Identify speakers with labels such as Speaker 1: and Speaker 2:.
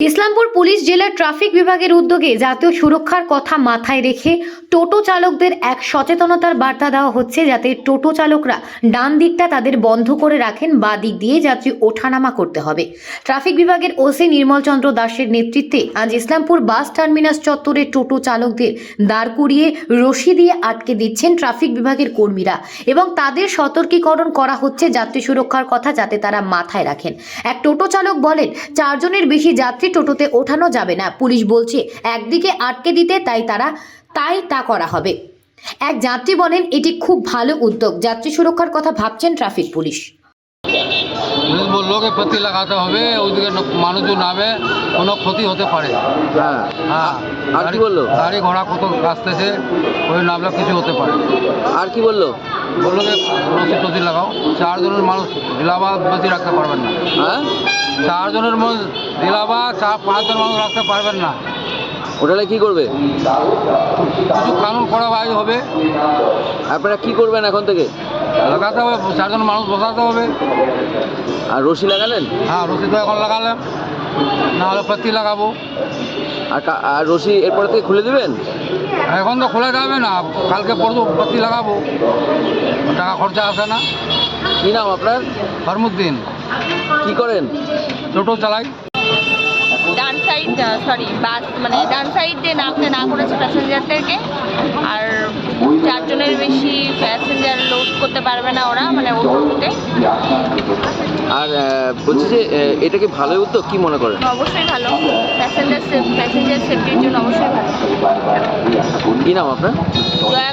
Speaker 1: Islampur police জেলার traffic বিভাগের উদ্যোগে জাতীয় সুরক্ষার কথা মাথায় রেখে টোটো চালকদের এক সচেতনতার বার্তা দেওয়া হচ্ছে যাতে টোটো চালকরা ডান দিকটা তাদের বন্ধ করে রাখেন, বা দিক দিয়ে যাত্রী ওঠানামা করতে হবে। ট্রাফিক বিভাগের ওসি নির্মল চন্দ্র দাসের নেতৃত্বে আজ ইসলামপুর বাস টার্মিনাস চত্বরে টোটো চালকদের দাঁড় করিয়ে রশি দিয়ে আটকে দিচ্ছেন ট্রাফিক বিভাগের কর্মীরা এবং তাদের সতর্কীকরণ করা হচ্ছে যাত্রী সুরক্ষার কথা যাতে তারা মাথায় রাখেন। এক টোটো চালক বলেন, চারজনের বেশি যাত্রী টোটোতে ওঠানো যাবে না। পুলিশ বলছে একদিকে আটকে দিতে তাই তারা তাই তা করা হবে। এক যাত্রী বলেন এটি খুব ভালো উদ্যোগ। যাত্রী সুরক্ষার কথা ভাবছেন ট্রাফিক পুলিশ।
Speaker 2: পুলিশ বলল প্রতি লাগাতে হবে ওইদিকে মানুষজন নামে কোনো ক্ষতি হতে পারে।
Speaker 3: হ্যাঁ।
Speaker 2: হ্যাঁ।
Speaker 3: আর কি বলল?
Speaker 2: গাড়ি ঘোড়া কত আসতেছে ওই নামলে কিছু হতে পারে।
Speaker 3: আর কি বলল?
Speaker 2: বলল যে রসি টসি লাগাও। চারজনের মানুষ দিলাবা বেশি রাখতে পারবেন না।
Speaker 3: হ্যাঁ?
Speaker 2: চারজনের মানুষ দিলাবা চার পাঁচজন মানুষ রাখতে পারবেন না।
Speaker 3: ওটালে কি করবে?
Speaker 2: কিছু কানুন করা ভাই হবে।
Speaker 3: আপনারা কি করবেন এখন থেকে?
Speaker 2: লাগাতে হবে চারজন মানুষ বসাতে হবে।
Speaker 3: আর রশি লাগালেন?
Speaker 2: হ্যাঁ রসি তো এখন লাগালাম। নাহলে প্রতি লাগাবো।
Speaker 3: আর আর রশি এরপর থেকে খুলে দেবেন?
Speaker 2: এখন তো খোলা যাবে না কালকে পরশু প্রতি লাগাবো। টাকা খরচা আসে না।
Speaker 3: কি নাম আপনার?
Speaker 2: ফরমুদ্দিন
Speaker 3: কি করেন?
Speaker 2: টোটো চালাই।
Speaker 4: ডান সাইড সরি বাস মানে ডান সাইড দিয়ে নামতে না করেছে প্যাসেঞ্জারদেরকে আর চারজনের বেশি প্যাসেঞ্জার লোড করতে পারবে না ওরা মানে ওটোতে
Speaker 3: আর বলছি যে এটা কি ভালো উদ্যোগ? কি মনে করেন?
Speaker 4: অবশ্যই ভালো। প্যাসেঞ্জার প্যাসেঞ্জার সেফটির জন্য অবশ্যই ভালো।
Speaker 3: কি নাম আপনার?
Speaker 4: দয়া